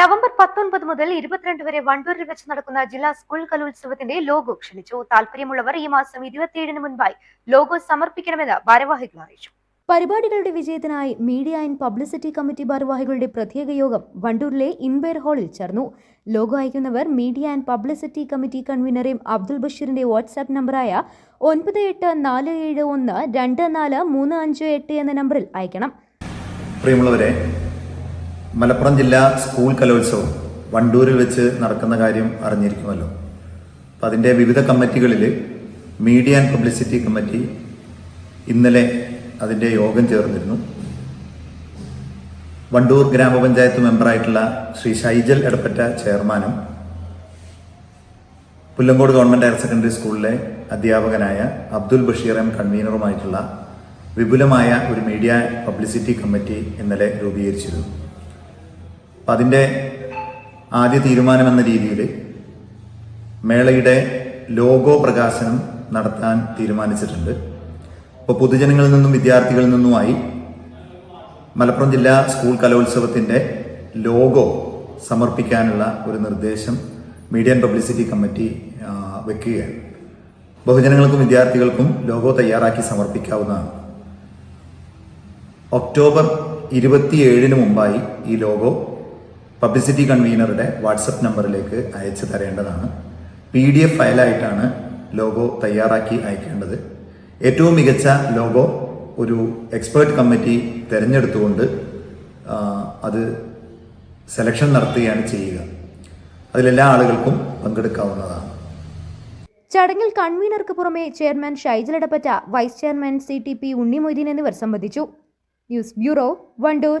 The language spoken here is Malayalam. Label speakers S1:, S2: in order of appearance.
S1: നവംബർ പത്തൊൻപത് മുതൽ ഇരുപത്തിരണ്ട് വരെ വണ്ടൂരിൽ വെച്ച് നടക്കുന്ന ജില്ലാ സ്കൂൾ കലോത്സവത്തിന്റെ ലോഗോ ക്ഷണിച്ചു. താല്പര്യമുള്ളവർ ഈ മാസം ഇരുപത്തിയേഴിന് മുൻപായി ലോഗോ സമർപ്പിക്കണമെന്ന് ഭാരവാഹികൾ അറിയിച്ചു.
S2: പരിപാടികളുടെ വിജയത്തിനായി മീഡിയ ആൻഡ് പബ്ലിസിറ്റി കമ്മിറ്റി ഭാരവാഹികളുടെ പ്രത്യേക യോഗം വണ്ടൂരിലെ ഇൻബെയർ ഹാളിൽ ചേർന്നു. Logo അയക്കുന്നവർ media and publicity committee convener M Abdul ബഷീറിന്റെ വാട്സാപ്പ് നമ്പറായ ഒൻപത് എട്ട് നാല് ഏഴ് ഒന്ന് രണ്ട് നാല് മൂന്ന് അഞ്ച് എട്ട് എന്ന നമ്പറിൽ അയക്കണം.
S3: പ്രിയമുള്ളവരെ മലപ്പുറം ജില്ലാ സ്കൂൾ കലോത്സവം വണ്ടൂരിൽ വെച്ച് നടക്കുന്ന കാര്യം അറിഞ്ഞിരിക്കുമല്ലോ. അപ്പം അതിന്റെ വിവിധ കമ്മിറ്റികളിൽ മീഡിയ ആൻഡ് പബ്ലിസിറ്റി കമ്മിറ്റി ഇന്നലെ അതിന്റെ യോഗം ചേർന്നിരുന്നു. വണ്ടൂർ ഗ്രാമപഞ്ചായത്ത് മെമ്പറായിട്ടുള്ള ശ്രീ ഷൈജൽ എടപ്പറ്റ ചെയർമാനും പുല്ലങ്കോട് ഗവൺമെന്റ് ഹയർ സെക്കൻഡറി സ്കൂളിലെ അധ്യാപകനായ അബ്ദുൽ ബഷീർ എം കൺവീനറുമായിട്ടുള്ള വിപുലമായ ഒരു മീഡിയ പബ്ലിസിറ്റി കമ്മിറ്റി ഇന്നലെ രൂപീകരിച്ചിരുന്നു. അപ്പം അതിന്റെ ആദ്യ തീരുമാനം എന്ന രീതിയിൽ മേളയുടെ ലോഗോ പ്രകാശനം നടത്താൻ തീരുമാനിച്ചിട്ടുണ്ട്. അപ്പോൾ പൊതുജനങ്ങളിൽ നിന്നും വിദ്യാർത്ഥികളിൽ നിന്നുമായി മലപ്പുറം ജില്ലാ സ്കൂൾ കലോത്സവത്തിന്റെ ലോഗോ സമർപ്പിക്കാനുള്ള ഒരു നിർദ്ദേശം മീഡിയ ആൻഡ് പബ്ലിസിറ്റി കമ്മിറ്റി വെക്കുകയാണ്. ബഹുജനങ്ങൾക്കും വിദ്യാർത്ഥികൾക്കും ലോഗോ തയ്യാറാക്കി സമർപ്പിക്കാവുന്നതാണ്. ഒക്ടോബർ ഇരുപത്തിയേഴിന് മുമ്പായി ഈ ലോഗോ പബ്ലിസിറ്റി കൺവീനറുടെ വാട്സപ്പ് നമ്പറിലേക്ക് അയച്ചു തരേണ്ടതാണ്. പി ഡി എഫ് ഫയലായിട്ടാണ് ലോഗോ തയ്യാറാക്കി അയക്കേണ്ടത്. ഏറ്റവും മികച്ച ലോഗോ ഒരു എക്സ്പേർട്ട് കമ്മിറ്റി തിരഞ്ഞെടുത്തുകൊണ്ട് അത് സെലക്ഷൻ നടത്തുകയാണ് ചെയ്യുക. അതിലെല്ലാ ആളുകൾക്കും പങ്കെടുക്കാവുന്നതാണ്.
S2: ചടങ്ങിൽ കൺവീനർക്ക് പുറമെ chairman Shaijal Edappatta vice chairman C T P Unnimoideen എന്നിവർ സംബന്ധിച്ചു. News bureau Wandoor.